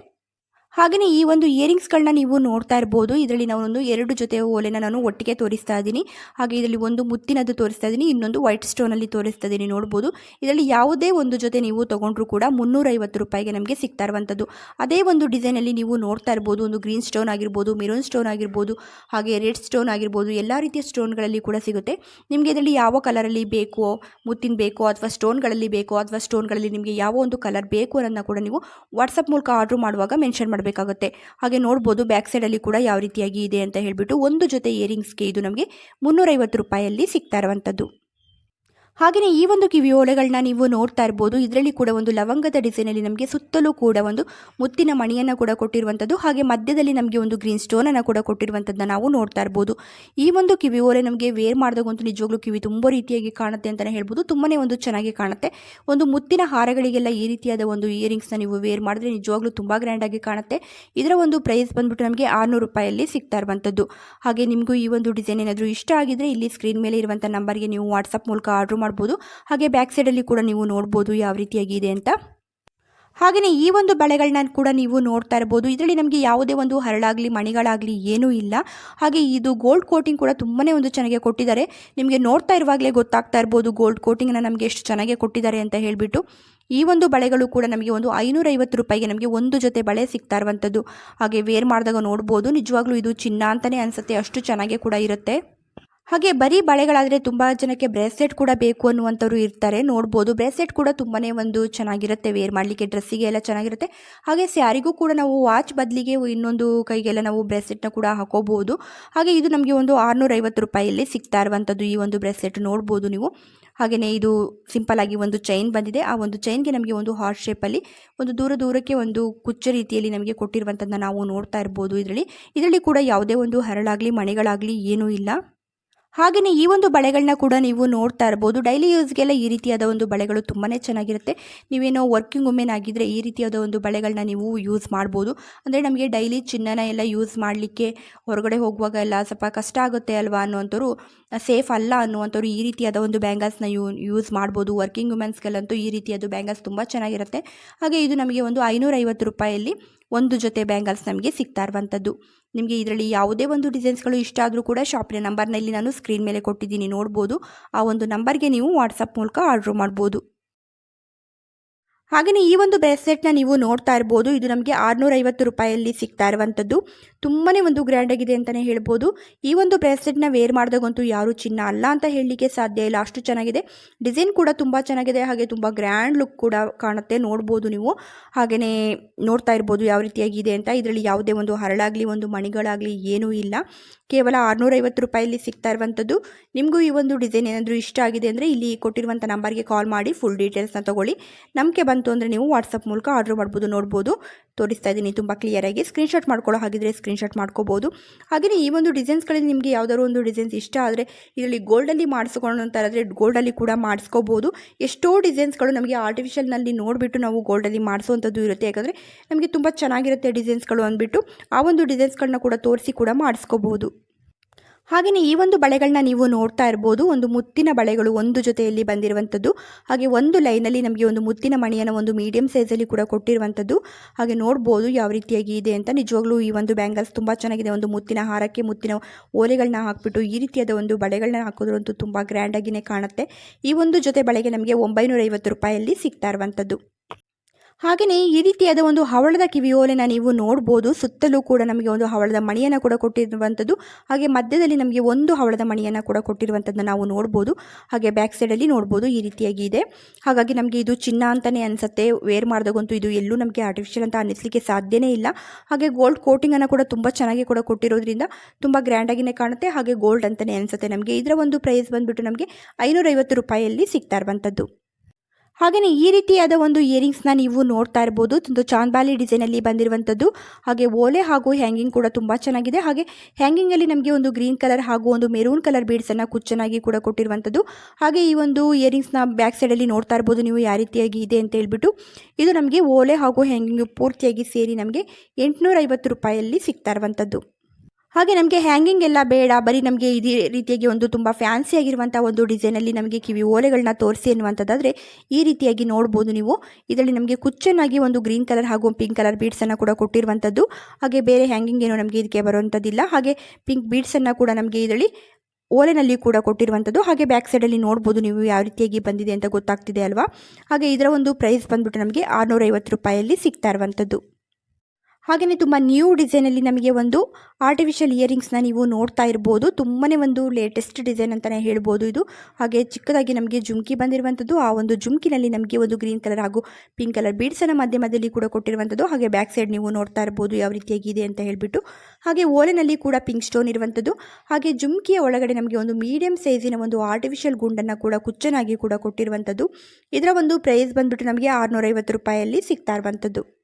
ಹಾಗೆಯೇ ಈ ಒಂದು ಇಯರಿಂಗ್ಸ್ಗಳನ್ನ ನೀವು ನೋಡ್ತಾ ಇರ್ಬೋದು. ಇದರಲ್ಲಿ ನಾನೊಂದು ಎರಡು ಜೊತೆ ಓಲೆನ ನಾನು ಒಟ್ಟಿಗೆ ತೋರಿಸ್ತಾ ಇದ್ದೀನಿ. ಹಾಗೆ ಇದರಲ್ಲಿ ಒಂದು ಮುತ್ತಿನದ್ದು ತೋರಿಸ್ತಾ ಇದ್ದೀನಿ, ಇನ್ನೊಂದು ವೈಟ್ ಸ್ಟೋನಲ್ಲಿ ತೋರಿಸ್ತಾ ಇದ್ದೀನಿ ನೋಡ್ಬೋದು. ಇದರಲ್ಲಿ ಯಾವುದೇ ಒಂದು ಜೊತೆ ನೀವು ತೊಗೊಂಡ್ರು ಕೂಡ ಮುನ್ನೂರೈವತ್ತು ರೂಪಾಯಿಗೆ ನಮಗೆ ಸಿಗ್ತಾ ಇರುವಂಥದ್ದು. ಅದೇ ಒಂದು ಡಿಸೈನಲ್ಲಿ ನೀವು ನೋಡ್ತಾ ಇರ್ಬೋದು, ಒಂದು ಗ್ರೀನ್ ಸ್ಟೋನ್ ಆಗಿರ್ಬೋದು ಮೆರೂನ್ ಸ್ಟೋನ್ ಆಗಿರ್ಬೋದು, ಹಾಗೆ ರೆಡ್ ಸ್ಟೋನ್ ಆಗಿರ್ಬೋದು, ಎಲ್ಲ ರೀತಿಯ ಸ್ಟೋನ್ಗಳಲ್ಲಿ ಕೂಡ ಸಿಗುತ್ತೆ. ನಿಮಗೆ ಇದರಲ್ಲಿ ಯಾವ ಕಲರಲ್ಲಿ ಬೇಕೋ, ಮುತ್ತಿನ ಬೇಕೋ, ಅಥವಾ ಸ್ಟೋನ್ಗಳಲ್ಲಿ ಬೇಕೋ, ಅಥವಾ ಸ್ಟೋನ್ಗಳಲ್ಲಿ ನಿಮಗೆ ಯಾವ ಒಂದು ಕಲರ್ ಬೇಕು ಅನ್ನೋದನ್ನ ಕೂಡ ನೀವು ವಾಟ್ಸಪ್ ಮೂಲಕ ಆರ್ಡ್ರ್ ಮಾಡುವಾಗ ಮೆನ್ಷನ್ ಮಾಡಬೇಕಾಗುತ್ತೆ ಹಾಗೆ ನೋಡ್ಬೋದು ಬ್ಯಾಕ್ ಸೈಡಲ್ಲಿ ಕೂಡ ಯಾವ ರೀತಿಯಾಗಿ ಇದೆ ಅಂತ ಹೇಳಿಬಿಟ್ಟು ಒಂದು ಜೊತೆ ಇಯರಿಂಗ್ಸ್ಗೆ ಇದು ನಮಗೆ ಮುನ್ನೂರೈವತ್ತು ರೂಪಾಯಲ್ಲಿ ಸಿಗ್ತಾ ಇರುವಂಥದ್ದು ಹಾಗೆಯೇ ಈ ಒಂದು ಕಿವಿ ಓಲೆಗಳನ್ನ ನೀವು ನೋಡ್ತಾ ಇರ್ಬೋದು. ಇದರಲ್ಲಿ ಕೂಡ ಒಂದು ಲವಂಗದ ಡಿಸೈನಲ್ಲಿ ನಮಗೆ ಸುತ್ತಲೂ ಕೂಡ ಒಂದು ಮುತ್ತಿನ ಮಣಿಯನ್ನು ಕೂಡ ಕೊಟ್ಟಿರುವಂಥದ್ದು, ಹಾಗೆ ಮಧ್ಯದಲ್ಲಿ ನಮಗೆ ಒಂದು ಗ್ರೀನ್ ಸ್ಟೋನನ್ನು ಕೂಡ ಕೊಟ್ಟಿರುವಂಥದ್ದನ್ನ ನಾವು ನೋಡ್ತಾ ಇರ್ಬೋದು. ಈ ಒಂದು ಕಿವಿ ಓಲೆ ನಮಗೆ ವೇರ್ ಮಾಡಿದಾಗಂತೂ ನಿಜವಾಗ್ಲೂ ಕಿವಿ ತುಂಬ ರೀತಿಯಾಗಿ ಕಾಣುತ್ತೆ ಅಂತಲೇ ಹೇಳ್ಬೋದು. ತುಂಬಾ ಒಂದು ಚೆನ್ನಾಗಿ ಕಾಣುತ್ತೆ. ಒಂದು ಮುತ್ತಿನ ಹಾರಗಳಿಗೆಲ್ಲ ಈ ರೀತಿಯಾದ ಒಂದು ಇಯರಿಂಗ್ಸ್ನ ನೀವು ವೇರ್ ಮಾಡಿದ್ರೆ ನಿಜವಾಗ್ಲೂ ತುಂಬ ಗ್ರ್ಯಾಂಡಾಗಿ ಕಾಣುತ್ತೆ. ಇದರ ಒಂದು ಪ್ರೈಸ್ ಬಂದ್ಬಿಟ್ಟು ನಮಗೆ ಆರುನೂರು ರೂಪಾಯಲ್ಲಿ ಸಿಗ್ತಾ ಇರುವಂಥದ್ದು. ಹಾಗೆ ನಿಮಗೂ ಈ ಒಂದು ಡಿಸೈನ್ ಏನಾದರೂ ಇಷ್ಟ ಆಗಿದ್ರೆ ಇಲ್ಲಿ ಸ್ಕ್ರೀನ್ ಮೇಲೆ ಇರುವಂಥ ನಂಬರ್ಗೆ ನೀವು ವಾಟ್ಸಪ್ ಮೂಲಕ ಆರ್ಡ್ರ್ ಮಾಡ್ಬೋದು. ಹಾಗೆ ಬ್ಯಾಕ್ ಸೈಡಲ್ಲಿ ಕೂಡ ನೀವು ನೋಡ್ಬೋದು ಯಾವ ರೀತಿಯಾಗಿ ಇದೆ ಅಂತ. ಹಾಗೆಯೇ ಈ ಒಂದು ಬಳೆಗಳನ್ನ ಕೂಡ ನೀವು ನೋಡ್ತಾ ಇರ್ಬೋದು. ಇದರಲ್ಲಿ ನಮಗೆ ಯಾವುದೇ ಒಂದು ಹರಳಾಗಲಿ, ಮಣಿಗಳಾಗಲಿ ಏನೂ ಇಲ್ಲ. ಹಾಗೆ ಇದು ಗೋಲ್ಡ್ ಕೋಟಿಂಗ್ ಕೂಡ ತುಂಬಾ ಒಂದು ಚೆನ್ನಾಗಿ ಕೊಟ್ಟಿದ್ದಾರೆ. ನಿಮಗೆ ನೋಡ್ತಾ ಇರುವಾಗಲೇ ಗೊತ್ತಾಗ್ತಾ ಇರ್ಬೋದು ಗೋಲ್ಡ್ ಕೋಟಿಂಗ್ನ ನಮಗೆ ಎಷ್ಟು ಚೆನ್ನಾಗಿ ಕೊಟ್ಟಿದ್ದಾರೆ ಅಂತ ಹೇಳಿಬಿಟ್ಟು. ಈ ಒಂದು ಬಳೆಗಳು ಕೂಡ ನಮಗೆ ಒಂದು ಐನೂರೈವತ್ತು ರೂಪಾಯಿಗೆ ನಮಗೆ ಒಂದು ಜೊತೆ ಬಳೆ ಸಿಗ್ತಾ ಇರುವಂಥದ್ದು. ಹಾಗೆ ವೇರ್ ಮಾಡಿದಾಗ ನೋಡ್ಬೋದು. ನಿಜವಾಗ್ಲೂ ಇದು ಚಿನ್ನ ಅಂತಲೇ ಅನಿಸುತ್ತೆ. ಅಷ್ಟು ಚೆನ್ನಾಗಿ ಕೂಡ ಇರುತ್ತೆ. ಹಾಗೆ ಬರೀ ಬಳೆಗಳಾದರೆ ತುಂಬ ಜನಕ್ಕೆ ಬ್ರೇಸ್ಲೆಟ್ ಕೂಡ ಬೇಕು ಅನ್ನುವಂಥವ್ರು ಇರ್ತಾರೆ. ನೋಡ್ಬೋದು. ಬ್ರೇಸ್ಲೆಟ್ ಕೂಡ ತುಂಬಾ ಒಂದು ಚೆನ್ನಾಗಿರುತ್ತೆ. ವೇರ್ ಮಾಡಲಿಕ್ಕೆ ಡ್ರೆಸ್ಸಿಗೆ ಎಲ್ಲ ಚೆನ್ನಾಗಿರುತ್ತೆ. ಹಾಗೆ ಸ್ಯಾರಿಗೂ ಕೂಡ ನಾವು ವಾಚ್ ಬದಲಿಗೆ ಇನ್ನೊಂದು ಕೈಗೆಲ್ಲ ನಾವು ಬ್ರೇಸ್ಲೆಟ್ನ ಕೂಡ ಹಾಕೋಬಹುದು ಹಾಗೆ ಇದು ನಮಗೆ ಒಂದು ಆರುನೂರೈವತ್ತು ರೂಪಾಯಿಯಲ್ಲಿ ಸಿಗ್ತಾ ಇರುವಂಥದ್ದು ಈ ಒಂದು ಬ್ರೇಸ್ಲೆಟ್. ನೋಡ್ಬೋದು ನೀವು. ಹಾಗೆಯೇ ಇದು ಸಿಂಪಲ್ ಆಗಿ ಒಂದು ಚೈನ್ ಬಂದಿದೆ. ಆ ಒಂದು ಚೈನ್ಗೆ ನಮಗೆ ಒಂದು ಹಾರ್ಟ್ ಶೇಪಲ್ಲಿ ಒಂದು ದೂರ ದೂರಕ್ಕೆ ಒಂದು ಕುಚ್ಚ ರೀತಿಯಲ್ಲಿ ನಮಗೆ ಕೊಟ್ಟಿರುವಂಥದ್ದನ್ನ ನಾವು ನೋಡ್ತಾ ಇರ್ಬೋದು ಇದರಲ್ಲಿ. ಇದರಲ್ಲಿ ಕೂಡ ಯಾವುದೇ ಒಂದು ಹರಳಾಗಲಿ, ಮಣೆಗಳಾಗಲಿ ಏನೂ ಇಲ್ಲ. ಹಾಗೆಯೇ ಈ ಒಂದು ಬಳೆಗಳನ್ನ ಕೂಡ ನೀವು ನೋಡ್ತಾ ಇರ್ಬೋದು. ಡೈಲಿ ಯೂಸ್ಗೆಲ್ಲ ಈ ರೀತಿಯಾದ ಒಂದು ಬಳೆಗಳು ತುಂಬಾ ಚೆನ್ನಾಗಿರುತ್ತೆ. ನೀವೇನೋ ವರ್ಕಿಂಗ್ ವುಮೆನ್ ಆಗಿದ್ದರೆ ಈ ರೀತಿಯಾದ ಒಂದು ಬಳೆಗಳನ್ನ ನೀವು ಯೂಸ್ ಮಾಡ್ಬೋದು. ಅಂದರೆ ನಮಗೆ ಡೈಲಿ ಚಿನ್ನನ ಎಲ್ಲ ಯೂಸ್ ಮಾಡಲಿಕ್ಕೆ ಹೊರಗಡೆ ಹೋಗುವಾಗ ಎಲ್ಲ ಸ್ವಲ್ಪ ಕಷ್ಟ ಆಗುತ್ತೆ ಅಲ್ವಾ ಅನ್ನುವಂಥವ್ರು ಸೇಫ್ ಅಲ್ಲ ಅನ್ನುವಂಥವ್ರು ಈ ರೀತಿಯಾದ ಒಂದು ಬ್ಯಾಂಗಲ್ಸ್ನ ಯೂ ಯೂಸ್ ಮಾಡ್ಬೋದು. ವರ್ಕಿಂಗ್ ವುಮೆನ್ಸ್ಗೆಲ್ಲಂತೂ ಈ ರೀತಿಯಾದ ಬ್ಯಾಂಗಲ್ಸ್ ತುಂಬ ಚೆನ್ನಾಗಿರುತ್ತೆ. ಹಾಗೆ ಇದು ನಮಗೆ ಒಂದು ಐನೂರೈವತ್ತು ರೂಪಾಯಿಯಲ್ಲಿ ಒಂದು ಜೊತೆ ಬ್ಯಾಂಗಲ್ಸ್ ನಮಗೆ ಸಿಗ್ತಾ ಇರುವಂಥದ್ದು. ನಿಮಗೆ ಇದರಲ್ಲಿ ಯಾವುದೇ ಒಂದು ಡಿಸೈನ್ಸ್ಗಳು ಇಷ್ಟ ಆದರೂ ಕೂಡ ಶಾಪಿನ ನಂಬರ್ನಲ್ಲಿ ನಾನು ಸ್ಕ್ರೀನ್ ಮೇಲೆ ಕೊಟ್ಟಿದ್ದೀನಿ, ನೋಡ್ಬೋದು. ಆ ಒಂದು ನಂಬರ್ಗೆ ನೀವು ವಾಟ್ಸಪ್ ಮೂಲಕ ಆರ್ಡ್ರ್ ಮಾಡ್ಬೋದು. ಹಾಗೆಯೇ ಈ ಒಂದು ಬ್ರೇಸ್ಲೆಟ್ನ ನೀವು ನೋಡ್ತಾ ಇರ್ಬೋದು. ಇದು ನಮಗೆ ಆರುನೂರೈವತ್ತು ರೂಪಾಯಲ್ಲಿ ಸಿಗ್ತಾ ಇರುವಂಥದ್ದು. ತುಂಬಾ ಒಂದು ಗ್ರ್ಯಾಂಡ್ ಆಗಿದೆ ಅಂತಲೇ ಹೇಳ್ಬೋದು. ಈ ಒಂದು ಬ್ರೇಸ್ಲೆಟ್ನ ವೇರ್ ಮಾಡಿದಾಗಂತೂ ಯಾರು ಚಿನ್ನ ಅಲ್ಲ ಅಂತ ಹೇಳಲಿಕ್ಕೆ ಸಾಧ್ಯ ಇಲ್ಲ. ಅಷ್ಟು ಚೆನ್ನಾಗಿದೆ. ಡಿಸೈನ್ ಕೂಡ ತುಂಬ ಚೆನ್ನಾಗಿದೆ. ಹಾಗೆ ತುಂಬ ಗ್ರ್ಯಾಂಡ್ ಲುಕ್ ಕೂಡ ಕಾಣುತ್ತೆ. ನೋಡ್ಬೋದು ನೀವು. ಹಾಗೆಯೇ ನೋಡ್ತಾ ಇರ್ಬೋದು ಯಾವ ರೀತಿಯಾಗಿದೆ ಅಂತ. ಇದರಲ್ಲಿ ಯಾವುದೇ ಒಂದು ಹರಳಾಗಲಿ, ಒಂದು ಮಣಿಗಳಾಗಲಿ ಏನೂ ಇಲ್ಲ. ಕೇವಲ ಆರುನೂರೈವತ್ತು ರೂಪಾಯಲ್ಲಿ ಸಿಗ್ತಾ ಇರುವಂಥದ್ದು. ನಿಮಗೂ ಈ ಒಂದು ಡಿಸೈನ್ ಏನಾದರೂ ಇಷ್ಟ ಆಗಿದೆ ಅಂದರೆ ಇಲ್ಲಿ ಕೊಟ್ಟಿರುವಂಥ ನಂಬರ್ಗೆ ಕಾಲ್ ಮಾಡಿ. ಫುಲ್ ಡೀಟೇಲ್ಸ್ನ ತೊಗೊಳ್ಳಿ. ನಂಬಿಕೆ ಬಂತು ಅಂದರೆ ನೀವು ವಾಟ್ಸಪ್ ಮೂಲಕ ಆರ್ಡರ್ ಮಾಡ್ಬೋದು, ನೋಡ್ಬೋದು. ತೋರಿಸ್ತಾ ಇದ್ದೀನಿ ತುಂಬ ಕ್ಲಿಯರಾಗಿ ಸ್ಕ್ರೀನ್ಶಾಟ್ ಮಾಡ್ಕೊಳ್ಳೋ ಹಾಗಿದ್ರೆ ಸ್ಕ್ರೀನ್ಶಾಟ್ ಮಾಡ್ಕೋಬೋದು. ಹಾಗೆಯೇ ಈ ಒಂದು ಡಿಸೈನ್ಸ್ಗಳಲ್ಲಿ ನಿಮಗೆ ಯಾವುದಾದ್ರು ಒಂದು ಡಿಸೈನ್ಸ್ ಇಷ್ಟ ಆದರೆ ಇದರಲ್ಲಿ ಗೋಲ್ಡಲ್ಲಿ ಮಾಡಿಸ್ಕೊಳ್ಳೋಂತಾದ್ರೆ ಗೋಲ್ಡಲ್ಲಿ ಕೂಡ ಮಾಡಿಸ್ಕೋಬೋದು. ಎಷ್ಟೋ ಡಿಸೈನ್ಸ್ಗಳು ನಮಗೆ ಆರ್ಟಿಫಿಷಿಯಲ್ನಲ್ಲಿ ನೋಡಿಬಿಟ್ಟು ನಾವು ಗೋಲ್ಡಲ್ಲಿ ಮಾಡಿಸುವಂಥದ್ದು ಇರುತ್ತೆ. ಯಾಕಂದರೆ ನಮಗೆ ತುಂಬ ಚೆನ್ನಾಗಿರುತ್ತೆ ಡಿಸೈನ್ಸ್ಗಳು ಅಂದ್ಬಿಟ್ಟು ಆ ಒಂದು ಡಿಸೈನ್ಸ್ಗಳನ್ನ ಕೂಡ ತೋರಿಸಿ ಕೂಡ ಮಾಡಿಸ್ಕೋಬೋದು. ಹಾಗೆಯೇ ಈ ಒಂದು ಬಳೆಗಳನ್ನ ನೀವು ನೋಡ್ತಾ ಇರ್ಬೋದು. ಒಂದು ಮುತ್ತಿನ ಬಳೆಗಳು ಒಂದು ಜೊತೆಯಲ್ಲಿ ಬಂದಿರುವಂಥದ್ದು. ಹಾಗೆ ಒಂದು ಲೈನಲ್ಲಿ ನಮಗೆ ಒಂದು ಮುತ್ತಿನ ಮಣಿಯನ್ನು ಒಂದು ಮೀಡಿಯಂ ಸೈಜಲ್ಲಿ ಕೂಡ ಕೊಟ್ಟಿರುವಂಥದ್ದು. ಹಾಗೆ ನೋಡ್ಬೋದು ಯಾವ ರೀತಿಯಾಗಿ ಇದೆ ಅಂತ. ನಿಜವಾಗ್ಲೂ ಈ ಒಂದು ಬ್ಯಾಂಗಲ್ಸ್ ತುಂಬ ಚೆನ್ನಾಗಿದೆ. ಒಂದು ಮುತ್ತಿನ ಹಾರಕ್ಕೆ ಮುತ್ತಿನ ಓಲೆಗಳನ್ನ ಹಾಕ್ಬಿಟ್ಟು ಈ ರೀತಿಯಾದ ಒಂದು ಬಳೆಗಳನ್ನ ಹಾಕೋದ್ರಂತೂ ತುಂಬ ಗ್ರ್ಯಾಂಡಾಗಿಯೇ ಕಾಣುತ್ತೆ. ಈ ಒಂದು ಜೊತೆ ಬಳೆಗೆ ನಮಗೆ ಒಂಬೈನೂರೈವತ್ತು ರೂಪಾಯಲ್ಲಿ ಸಿಗ್ತಾ ಇರುವಂಥದ್ದು. ಹಾಗೆಯೇ ಈ ರೀತಿಯಾದ ಒಂದು ಹವಳದ ಕಿವಿಯೋಲೆನ ನೀವು ನೋಡ್ಬೋದು. ಸುತ್ತಲೂ ಕೂಡ ನಮಗೆ ಒಂದು ಹವಳದ ಮಣಿಯನ್ನು ಕೂಡ ಕೊಟ್ಟಿರುವಂಥದ್ದು. ಹಾಗೆ ಮಧ್ಯದಲ್ಲಿ ನಮಗೆ ಒಂದು ಹವಳದ ಮಣಿಯನ್ನು ಕೂಡ ಕೊಟ್ಟಿರುವಂಥದ್ದನ್ನ ನಾವು ನೋಡ್ಬೋದು. ಹಾಗೆ ಬ್ಯಾಕ್ ಸೈಡಲ್ಲಿ ನೋಡ್ಬೋದು ಈ ರೀತಿಯಾಗಿ ಇದೆ. ಹಾಗಾಗಿ ನಮಗೆ ಇದು ಚಿನ್ನ ಅಂತಲೇ ಅನಿಸುತ್ತೆ. ವೇರ್ ಮಾಡಿದಾಗಂತೂ ಇದು ಎಲ್ಲೂ ನಮಗೆ ಆರ್ಟಿಫಿಷಿಯಲ್ ಅಂತ ಅನ್ನಿಸ್ಲಿಕ್ಕೆ ಸಾಧ್ಯನೇ ಇಲ್ಲ. ಹಾಗೆ ಗೋಲ್ಡ್ ಕೋಟಿಂಗನ್ನು ಕೂಡ ತುಂಬ ಚೆನ್ನಾಗಿ ಕೂಡ ಕೊಟ್ಟಿರೋದ್ರಿಂದ ತುಂಬ ಗ್ರ್ಯಾಂಡಾಗಿಯೇ ಕಾಣುತ್ತೆ. ಹಾಗೆ ಗೋಲ್ಡ್ ಅಂತಲೇ ಅನಿಸುತ್ತೆ ನಮಗೆ. ಇದರ ಒಂದು ಪ್ರೈಸ್ ಬಂದುಬಿಟ್ಟು ನಮಗೆ ಐನೂರೈವತ್ತು ರೂಪಾಯಿಯಲ್ಲಿ ಸಿಗ್ತಾ ಇರುವಂಥದ್ದು. ಹಾಗೆಯೇ ಈ ರೀತಿಯಾದ ಒಂದು ಇಯರಿಂಗ್ಸ್ನ ನೀವು ನೋಡ್ತಾ ಇರ್ಬೋದು. ಒಂದು ಚಾಂದ್ಬಾಲಿ ಡಿಸೈನಲ್ಲಿ ಬಂದಿರುವಂಥದ್ದು. ಹಾಗೆ ಓಲೆ ಹಾಗೂ ಹ್ಯಾಂಗಿಂಗ್ ಕೂಡ ತುಂಬ ಚೆನ್ನಾಗಿದೆ. ಹಾಗೆ ಹ್ಯಾಂಗಿಂಗಲ್ಲಿ ನಮಗೆ ಒಂದು ಗ್ರೀನ್ ಕಲರ್ ಹಾಗೂ ಒಂದು ಮೆರೂನ್ ಕಲರ್ ಬೀಡ್ಸನ್ನು ಕುಚ್ಚನಾಗಿ ಕೂಡ ಕೊಟ್ಟಿರುವಂಥದ್ದು. ಹಾಗೆ ಈ ಒಂದು ಇಯರಿಂಗ್ಸ್ನ ಬ್ಯಾಕ್ ಸೈಡಲ್ಲಿ ನೋಡ್ತಾ ಇರ್ಬೋದು ನೀವು ಯಾವ ರೀತಿಯಾಗಿ ಇದೆ ಅಂತ ಹೇಳ್ಬಿಟ್ಟು. ಇದು ನಮಗೆ ಓಲೆ ಹಾಗೂ ಹ್ಯಾಂಗಿಂಗ್ ಪೂರ್ತಿಯಾಗಿ ಸೇರಿ ನಮಗೆ ಎಂಟುನೂರೈವತ್ತು ರೂಪಾಯಿಯಲ್ಲಿ ಸಿಗ್ತಾ ಇರುವಂಥದ್ದು. ಹಾಗೆ ನಮಗೆ ಹ್ಯಾಂಗಿಂಗ್ ಎಲ್ಲ ಬೇಡ, ಬರೀ ನಮಗೆ ಇದೇ ರೀತಿಯಾಗಿ ಒಂದು ತುಂಬ ಫ್ಯಾನ್ಸಿ ಆಗಿರುವಂಥ ಒಂದು ಡಿಸೈನಲ್ಲಿ ನಮಗೆ ಕಿವಿ ಓಲೆಗಳನ್ನ ತೋರಿಸಿ ಅನ್ನುವಂಥದ್ದಾದರೆ ಈ ರೀತಿಯಾಗಿ ನೋಡ್ಬೋದು ನೀವು. ಇದರಲ್ಲಿ ನಮಗೆ ಕುಚ್ಚನ್ನಾಗಿ ಒಂದು ಗ್ರೀನ್ ಕಲರ್ ಹಾಗೂ ಪಿಂಕ್ ಕಲರ್ ಬೀಡ್ಸನ್ನು ಕೂಡ ಕೊಟ್ಟಿರುವಂಥದ್ದು. ಹಾಗೆ ಬೇರೆ ಹ್ಯಾಂಗಿಂಗ್ ಏನೋ ನಮಗೆ ಇದಕ್ಕೆ ಬರುವಂಥದ್ದಿಲ್ಲ. ಹಾಗೆ ಪಿಂಕ್ ಬೀಡ್ಸನ್ನು ಕೂಡ ನಮಗೆ ಇದರಲ್ಲಿ ಓಲೆನಲ್ಲಿ ಕೂಡ ಕೊಟ್ಟಿರುವಂಥದ್ದು. ಹಾಗೆ ಬ್ಯಾಕ್ ಸೈಡಲ್ಲಿ ನೋಡ್ಬೋದು ನೀವು ಯಾವ ರೀತಿಯಾಗಿ ಬಂದಿದೆ ಅಂತ ಗೊತ್ತಾಗ್ತಿದೆ ಅಲ್ವಾ? ಹಾಗೆ ಇದರ ಒಂದು ಪ್ರೈಸ್ ಬಂದ್ಬಿಟ್ಟು ನಮಗೆ ಆರುನೂರೈವತ್ತು ರೂಪಾಯಲ್ಲಿ ಸಿಗ್ತಾ ಇರುವಂಥದ್ದು. ಹಾಗೆಯೇ ತುಂಬ ನ್ಯೂ ಡಿಸೈನಲ್ಲಿ ನಮಗೆ ಒಂದು ಆರ್ಟಿಫಿಷಿಯಲ್ ಇಯರಿಂಗ್ಸ್ನ ನೀವು ನೋಡ್ತಾ ಇರ್ಬೋದು. ತುಂಬಾ ಒಂದು ಲೇಟೆಸ್ಟ್ ಡಿಸೈನ್ ಅಂತಲೇ ಹೇಳ್ಬೋದು ಇದು. ಹಾಗೆ ಚಿಕ್ಕದಾಗಿ ನಮಗೆ ಜುಮ್ಕಿ ಬಂದಿರುವಂಥದ್ದು, ಆ ಒಂದು ಜುಮ್ಕಿನಲ್ಲಿ ನಮಗೆ ಒಂದು ಗ್ರೀನ್ ಕಲರ್ ಹಾಗೂ ಪಿಂಕ್ ಕಲರ್ ಬೀಡ್ಸನ್ನು ಮಧ್ಯ ಮಧ್ಯದಲ್ಲಿ ಕೂಡ ಕೊಟ್ಟಿರುವಂಥದ್ದು. ಹಾಗೆ ಬ್ಯಾಕ್ ಸೈಡ್ ನೀವು ನೋಡ್ತಾ ಇರ್ಬೋದು ಯಾವ ರೀತಿಯಾಗಿದೆ ಅಂತ ಹೇಳಿಬಿಟ್ಟು. ಹಾಗೆ ಓಲೆನಲ್ಲಿ ಕೂಡ ಪಿಂಕ್ ಸ್ಟೋನ್ ಇರುವಂಥದ್ದು. ಹಾಗೆ ಜುಮ್ಕಿಯ ಒಳಗಡೆ ನಮಗೆ ಒಂದು ಮೀಡಿಯಂ ಸೈಜಿನ ಒಂದು ಆರ್ಟಿಫಿಷಿಯಲ್ ಗುಂಡನ್ನು ಕೂಡ ಕುಚ್ಚನಾಗಿ ಕೂಡ ಕೊಟ್ಟಿರುವಂಥದ್ದು. ಇದರ ಒಂದು ಪ್ರೈಸ್ ಬಂದುಬಿಟ್ಟು ನಮಗೆ ಆರುನೂರೈವತ್ತು ರೂಪಾಯಲ್ಲಿ ಸಿಗ್ತಾ ಇರುವಂಥದ್ದು.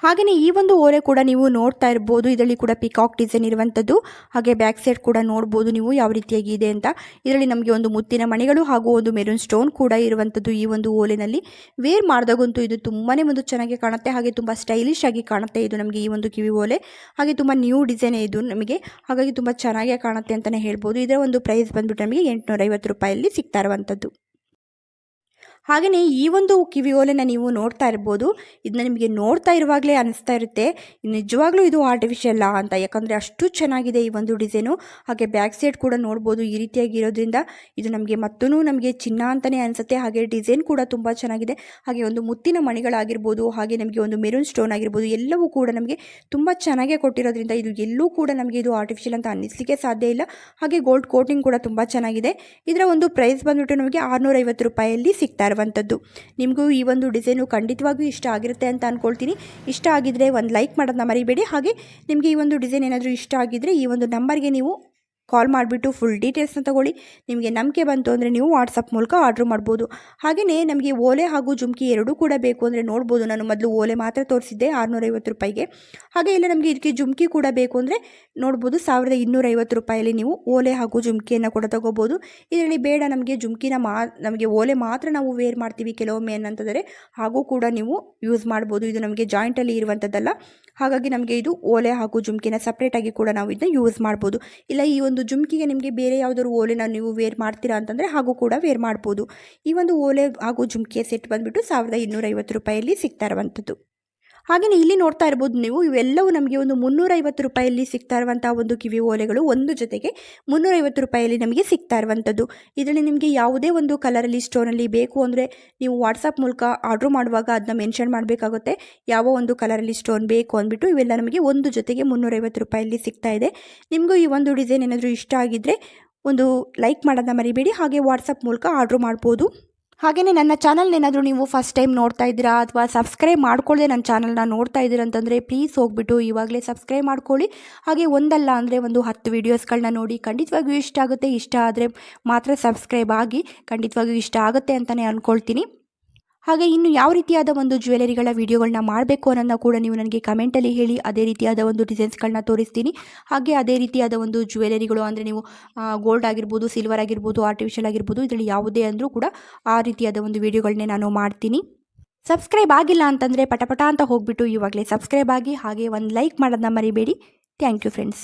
ಹಾಗೆಯೇ ಈ ಒಂದು ಓರೆ ಕೂಡ ನೀವು ನೋಡ್ತಾ ಇರ್ಬೋದು. ಇದರಲ್ಲಿ ಕೂಡ ಪಿಕಾಕ್ ಡಿಸೈನ್ ಇರುವಂಥದ್ದು ಹಾಗೆ ಬ್ಯಾಕ್ ಸೈಡ್ ಕೂಡ ನೋಡ್ಬೋದು ನೀವು ಯಾವ ರೀತಿಯಾಗಿ ಇದೆ ಅಂತ. ಇದರಲ್ಲಿ ನಮಗೆ ಒಂದು ಮುತ್ತಿನ ಮಣಿಗಳು ಹಾಗೂ ಒಂದು ಮೆರೂನ್ ಸ್ಟೋನ್ ಕೂಡ ಇರುವಂಥದ್ದು ಈ ಒಂದು ಓಲೆನಲ್ಲಿ. ವೇರ್ ಮಾಡಿದಾಗಂತೂ ಇದು ತುಂಬಾ ಒಂದು ಚೆನ್ನಾಗಿ ಕಾಣುತ್ತೆ. ಹಾಗೆ ತುಂಬ ಸ್ಟೈಲಿಶ್ ಆಗಿ ಕಾಣುತ್ತೆ ಇದು ನಮಗೆ ಈ ಒಂದು ಕಿವಿ ಓಲೆ. ಹಾಗೆ ತುಂಬ ನ್ಯೂ ಡಿಸೈನ್ ಇದು ನಮಗೆ. ಹಾಗಾಗಿ ತುಂಬ ಚೆನ್ನಾಗೇ ಕಾಣುತ್ತೆ ಅಂತಲೇ ಹೇಳ್ಬೋದು. ಇದರ ಒಂದು ಪ್ರೈಸ್ ಬಂದುಬಿಟ್ಟು ನಮಗೆ ಎಂಟುನೂರೈವತ್ತು ರೂಪಾಯಲ್ಲಿ ಸಿಗ್ತಾ ಇರುವಂಥದ್ದು ಹಾಗೆಯೇ ಈ ಒಂದು ಕಿವಿಯೋಲೆನ ನೀವು ನೋಡ್ತಾ ಇರ್ಬೋದು. ಇದನ್ನ ನಿಮಗೆ ನೋಡ್ತಾ ಇರುವಾಗಲೇ ಅನಿಸ್ತಾ ಇರುತ್ತೆ. ನಿಜವಾಗ್ಲೂ ಇದು ಆರ್ಟಿಫಿಷಿಯಲ್ಲ ಅಂತ. ಯಾಕಂದರೆ ಅಷ್ಟು ಚೆನ್ನಾಗಿದೆ ಈ ಒಂದು ಡಿಸೈನು ಹಾಗೆ ಬ್ಯಾಕ್ ಸೈಡ್ ಕೂಡ ನೋಡ್ಬೋದು ಈ ರೀತಿಯಾಗಿ ಇರೋದ್ರಿಂದ. ಇದು ನಮಗೆ ಮತ್ತೂ ನಮಗೆ ಚಿನ್ನ ಅಂತಲೇ ಅನಿಸುತ್ತೆ. ಹಾಗೆ ಡಿಸೈನ್ ಕೂಡ ತುಂಬ ಚೆನ್ನಾಗಿದೆ. ಹಾಗೆ ಒಂದು ಮುತ್ತಿನ ಮಣಿಗಳಾಗಿರ್ಬೋದು, ಹಾಗೆ ನಮಗೆ ಒಂದು ಮೆರೂನ್ ಸ್ಟೋನ್ ಆಗಿರ್ಬೋದು, ಎಲ್ಲವೂ ಕೂಡ ನಮಗೆ ತುಂಬ ಚೆನ್ನಾಗೇ ಕೊಟ್ಟಿರೋದ್ರಿಂದ ಇದು ಎಲ್ಲೂ ಕೂಡ ನಮಗೆ ಇದು ಆರ್ಟಿಫಿಷಿಯಲ್ ಅಂತ ಅನ್ನಿಸ್ಲಿಕ್ಕೆ ಸಾಧ್ಯ ಇಲ್ಲ. ಹಾಗೆ ಗೋಲ್ಡ್ ಕೋಟಿಂಗ್ ಕೂಡ ತುಂಬ ಚೆನ್ನಾಗಿದೆ. ಇದರ ಒಂದು ಪ್ರೈಸ್ ಬಂದ್ಬಿಟ್ಟು ನಮಗೆ ಆರುನೂರೈವತ್ತು ರೂಪಾಯಿಯಲ್ಲಿ ಸಿಗ್ತಾ ಇರುವಂಥದ್ದು ನಿಮಗೂ ಈ ಒಂದು ಡಿಸೈನು ಖಂಡಿತವಾಗಿಯೂ ಇಷ್ಟ ಆಗಿರುತ್ತೆ ಅಂತ ಅಂದ್ಕೊಳ್ತೀನಿ ಇಷ್ಟ ಆಗಿದ್ದರೆ ಒಂದು ಲೈಕ್ ಮಾಡೋದನ್ನ ಮರಿಬೇಡಿ. ಹಾಗೆ ನಿಮಗೆ ಈ ಒಂದು ಡಿಸೈನ್ ಏನಾದರೂ ಇಷ್ಟ ಆಗಿದ್ದರೆ ಈ ಒಂದು ನಂಬರ್ಗೆ ನೀವು ಕಾಲ್ ಮಾಡಿಬಿಟ್ಟು ಫುಲ್ ಡೀಟೇಲ್ಸ್ನ ತಗೊಳ್ಳಿ. ನಿಮಗೆ ನಂಬಿಕೆ ಬಂತು ಅಂದರೆ ನೀವು ವಾಟ್ಸಪ್ ಮೂಲಕ ಆರ್ಡ್ರ್ ಮಾಡ್ಬೋದು. ಹಾಗೆಯೇ ನಮಗೆ ಓಲೆ ಹಾಗೂ ಜುಮ್ಕಿ ಎರಡೂ ಕೂಡ ಬೇಕು ಅಂದರೆ ನೋಡ್ಬೋದು. ನಾನು ಮೊದಲು ಓಲೆ ಮಾತ್ರ ತೋರಿಸಿದ್ದೆ ಆರುನೂರೈವತ್ತು ರೂಪಾಯಿಗೆ. ಹಾಗೆ ಇಲ್ಲ ನಮಗೆ ಇದಕ್ಕೆ ಜುಮ್ಕಿ ಕೂಡ ಬೇಕು ಅಂದರೆ ನೋಡ್ಬೋದು ಸಾವಿರದ ಇನ್ನೂರೈವತ್ತು ರೂಪಾಯಲ್ಲಿ ನೀವು ಓಲೆ ಹಾಗೂ ಜುಮ್ಕಿಯನ್ನು ಕೂಡ ತಗೋಬೋದು. ಇದರಲ್ಲಿ ಬೇಡ ನಮಗೆ ಜುಮ್ಕಿನ ಮಾ, ನಮಗೆ ಓಲೆ ಮಾತ್ರ ನಾವು ವೇರ್ ಮಾಡ್ತೀವಿ ಕೆಲವೊಮ್ಮೆ ಏನಂತಂದರೆ, ಹಾಗೂ ಕೂಡ ನೀವು ಯೂಸ್ ಮಾಡ್ಬೋದು. ಇದು ನಮಗೆ ಜಾಯಿಂಟಲ್ಲಿ ಇರುವಂಥದ್ದಲ್ಲ ಹಾಗಾಗಿ ನಮಗೆ ಇದು ಓಲೆ ಹಾಗೂ ಜುಮ್ಕಿನ ಸಪ್ರೇಟಾಗಿ ಕೂಡ ನಾವು ಇದನ್ನ ಯೂಸ್ ಮಾಡ್ಬೋದು. ಇಲ್ಲ, ಈ ಒಂದು ಜುಮ್ಕಿಗೆ ನಿಮಗೆ ಬೇರೆ ಯಾವುದಾದ್ರು ಓಲೆನ ನೀವು ವೇರ್ ಮಾಡ್ತೀರಾ ಅಂತಂದರೆ ಹಾಗೂ ಕೂಡ ವೇರ್ ಮಾಡ್ಬೋದು. ಈ ಒಂದು ಓಲೆ ಹಾಗೂ ಜುಮ್ಕಿಯ ಸೆಟ್ ಬಂದುಬಿಟ್ಟು ಸಾವಿರದ ಇನ್ನೂರೈವತ್ತು ರೂಪಾಯಲ್ಲಿ ಸಿಗ್ತಾ ಇರುವಂಥದ್ದು ಹಾಗೆಯೇ ಇಲ್ಲಿ ನೋಡ್ತಾ ಇರ್ಬೋದು ನೀವು, ಇವೆಲ್ಲವೂ ನಮಗೆ ಒಂದು ಮುನ್ನೂರೈವತ್ತು ರೂಪಾಯಲ್ಲಿ ಸಿಗ್ತಾ ಇರುವಂಥ ಒಂದು ಕಿವಿ ಓಲೆಗಳು ಒಂದು ಜೊತೆಗೆ ಮುನ್ನೂರೈವತ್ತು ರೂಪಾಯಲ್ಲಿ ನಮಗೆ ಸಿಗ್ತಾ ಇರುವಂಥದ್ದು. ಇದರಲ್ಲಿ ನಿಮಗೆ ಯಾವುದೇ ಒಂದು ಕಲರಲ್ಲಿ ಸ್ಟೋನಲ್ಲಿ ಬೇಕು ಅಂದರೆ ನೀವು ವಾಟ್ಸಪ್ ಮೂಲಕ ಆರ್ಡ್ರ್ ಮಾಡುವಾಗ ಅದನ್ನ ಮೆನ್ಷನ್ ಮಾಡಬೇಕಾಗುತ್ತೆ. ಯಾವ ಒಂದು ಕಲರಲ್ಲಿ, ಸ್ಟೋನ್ ಬೇಕು ಅಂದ್ಬಿಟ್ಟು ಇವೆಲ್ಲ ನಮಗೆ ಒಂದು ಜೊತೆಗೆ ಮುನ್ನೂರೈವತ್ತು ರೂಪಾಯಲ್ಲಿ ಸಿಗ್ತಾ ಇದೆ. ನಿಮಗೂ ಈ ಒಂದು ಡಿಸೈನ್ ಏನಾದರೂ ಇಷ್ಟ ಆಗಿದ್ದರೆ ಒಂದು ಲೈಕ್ ಮಾಡೋದನ್ನ ಮರಿಬೇಡಿ, ಹಾಗೆ ವಾಟ್ಸಪ್ ಮೂಲಕ ಆರ್ಡ್ರ್ ಮಾಡ್ಬೋದು. ಹಾಗೆಯೇ ನನ್ನ ಚಾನಲ್ನ ಏನಾದರೂ ನೀವು ಫಸ್ಟ್ ಟೈಮ್ ನೋಡ್ತಾ ಇದ್ದೀರಾ ಅಥವಾ ಸಬ್ಸ್ಕ್ರೈಬ್ ಮಾಡ್ಕೊಳ್ಳದೆ ನನ್ನ ಚಾನಲ್ನ ನೋಡ್ತಾ ಇದ್ದೀರಾ ಅಂತಂದರೆ ಪ್ಲೀಸ್ ಹೋಗ್ಬಿಟ್ಟು ಇವಾಗಲೇ ಸಬ್ಸ್ಕ್ರೈಬ್ ಮಾಡ್ಕೊಳ್ಳಿ. ಹಾಗೆ ಒಂದಲ್ಲ ಅಂದರೆ ಒಂದು ಹತ್ತು ವೀಡಿಯೋಸ್ಗಳನ್ನ ನೋಡಿ ಖಂಡಿತವಾಗಿಯೂ ಇಷ್ಟ ಆಗುತ್ತೆ. ಇಷ್ಟ ಆದರೆ ಮಾತ್ರ ಸಬ್ಸ್ಕ್ರೈಬ್ ಆಗಿ ಖಂಡಿತವಾಗಿಯೂ ಇಷ್ಟ ಆಗುತ್ತೆ ಅಂತಲೇ ಅಂದ್ಕೊಳ್ತೀನಿ ಹಾಗೆ ಇನ್ನು ಯಾವ ರೀತಿಯಾದ ಒಂದು ಜ್ಯುವೆಲರಿಗಳ ವೀಡಿಯೋಗಳನ್ನ ಮಾಡಬೇಕು ಅನ್ನೋದನ್ನ ಕೂಡ ನೀವು ನನಗೆ ಕಮೆಂಟಲ್ಲಿ ಹೇಳಿ, ಅದೇ ರೀತಿಯಾದ ಒಂದು ಡಿಸೈನ್ಸ್ಗಳನ್ನ ತೋರಿಸ್ತೀನಿ. ಹಾಗೆ ಅದೇ ರೀತಿಯಾದ ಒಂದು ಜ್ಯುವೆಲರಿಗಳು ಅಂದರೆ ನೀವು ಗೋಲ್ಡ್ ಆಗಿರ್ಬೋದು ಸಿಲ್ವರ್ ಆಗಿರ್ಬೋದು ಆರ್ಟಿಫಿಷಿಯಲ್ ಆಗಿರ್ಬೋದು, ಇದರಲ್ಲಿ ಯಾವುದೇ ಅಂದರೂ ಕೂಡ ಆ ರೀತಿಯಾದ ಒಂದು ವಿಡಿಯೋಗಳನ್ನೇ ನಾನು ಮಾಡ್ತೀನಿ. ಸಬ್ಸ್ಕ್ರೈಬ್ ಆಗಿಲ್ಲ ಅಂತಂದರೆ ಪಟಪಟ ಅಂತ ಹೋಗ್ಬಿಟ್ಟು ಇವಾಗಲೇ ಸಬ್ಸ್ಕ್ರೈಬ್ ಆಗಿ ಹಾಗೆ ಒಂದು ಲೈಕ್ ಮಾಡೋದನ್ನ ಮರಿಬೇಡಿ. Thank you friends